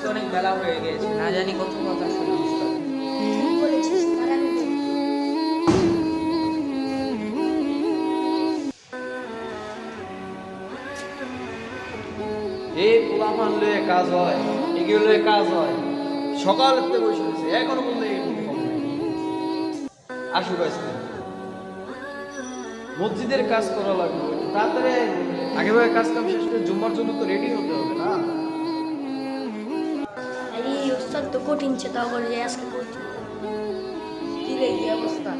আজকে অনেক বেলা হয়ে গেছে, না জানি কত কথা। এই পোলা মানলে কাজ হয় এগুলো কাজ হয়। সকাল থেকে বসে রয়েছে, এখনও পর্যন্ত আসুক আজকে। মসজিদের কাজ করা লাগবে তাড়াতাড়ি আগে ভাগে কাজ কাম শেষ করে জুম্মার জন্য তো রেডি হতে হবে না? ওস্তাদ ছে কঠিন চেতা করে যায় আজকে কি রে কি অবস্থা?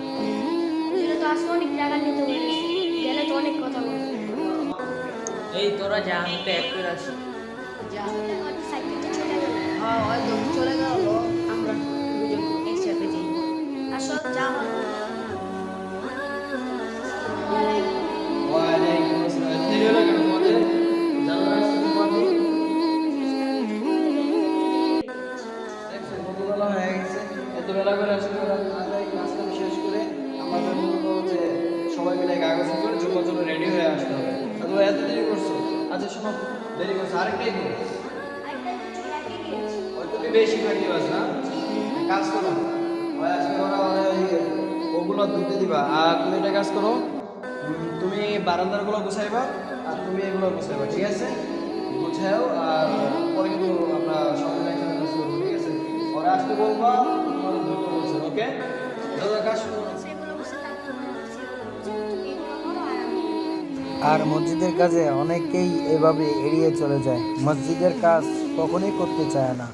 এটা তো আজকে অনেক টাকা নিতে বলেছে গেলে তো অনেক কথা বলবে। এই তোরা যা আমি তো এক করে আসি। যা সাইকেলটা চলে গেল। হ্যাঁ বেলা করে আসলে ওরা কাজ কাম শেষ করে আমাদের মূলত যে সবাই মিলে কাগজ করে জুম্মার জন্য রেডি হয়ে আসতে হবে। তোমরা এত দেরি করছ? আচ্ছা শোনো, দেরি করছ। আরেকটাই করো। ওই তুমি বেশি বাকি বাস না কাজ করো। ওই আজকে ওরা ওগুলো ধুতে দিবা। আর তুমি একটা কাজ করো, তুমি বারান্দারগুলো গুছাইবা, আর তুমি এগুলো গুছাইবা, ঠিক আছে? গুছাও, আর পরে কিন্তু আমরা সবাই একসাথে ঠিক আছে? ওরা আসতে বলবা আর মসজিদের কাজে অনেকেই এভাবে এড়িয়ে চলে যায়। মসজিদের কাজ কখনোই করতে চায় না।